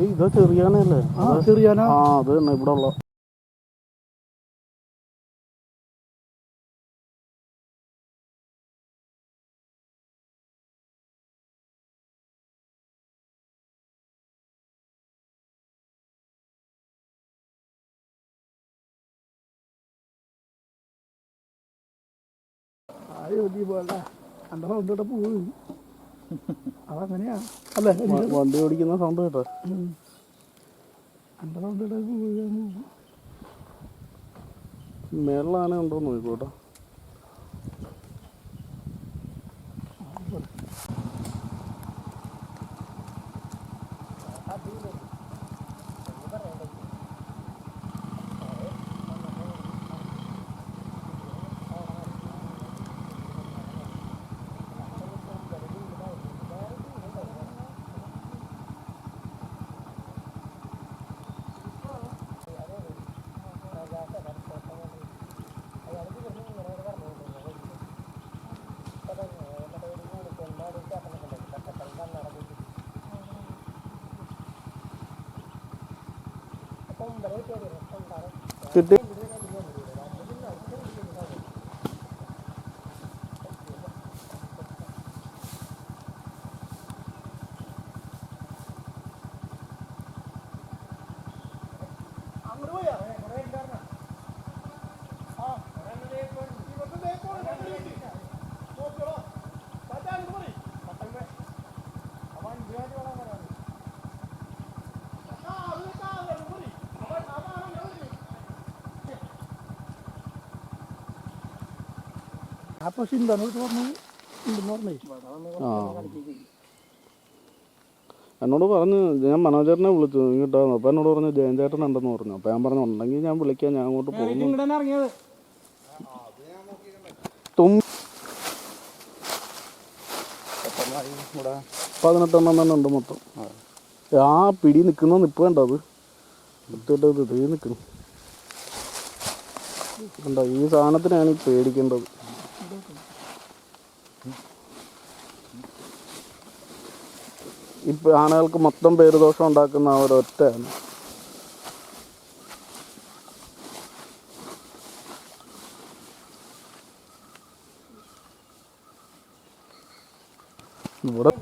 ഏയ് ചെറിയാനല്ലേ? ചെറിയാന? ആ അത് തന്നെ ഇവിടെ ഉള്ള. ആ യോജി പോലെ സൗണ്ടോടെ പോയി. അതങ്ങനെയാ. അല്ലേ? വണ്ടി ഓടിക്കുന്ന സൗണ്ട് കേട്ടോ. എന്റെ ആന ഉണ്ടോ നോക്കോട്ടോ കിട്ടി. അപ്പോൾ ചിന്തനോട് പറഞ്ഞു എന്നോട് പറഞ്ഞു ഞാൻ മനോജറിനെ വിളിച്ചു ഇങ്ങോട്ടാന്ന്. അപ്പം എന്നോട് പറഞ്ഞു ജയൻ ചേട്ടൻ ഉണ്ടെന്ന് പറഞ്ഞു. അപ്പം ഞാൻ പറഞ്ഞു ഉണ്ടെങ്കിൽ ഞാൻ വിളിക്കാം ഞാൻ അങ്ങോട്ട് പോകുന്നു. തും പതിനെട്ടെണ്ണം തന്നെ ഉണ്ട് മൊത്തം. ആ. പിടി നിൽക്കുന്ന നിപ്പ് കണ്ടോ അത്? എടുത്തിട്ട് ഇത് ഇതേ നിൽക്കുന്നു. കണ്ടോ ഈ സാധനത്തിനാണ് ഈ പേടിക്കേണ്ടത്. ഇപ്പൊ ആനകൾക്ക് മൊത്തം പേരുദോഷം ഉണ്ടാക്കുന്ന ഒരൊറ്റയാണ് ഇവിടെ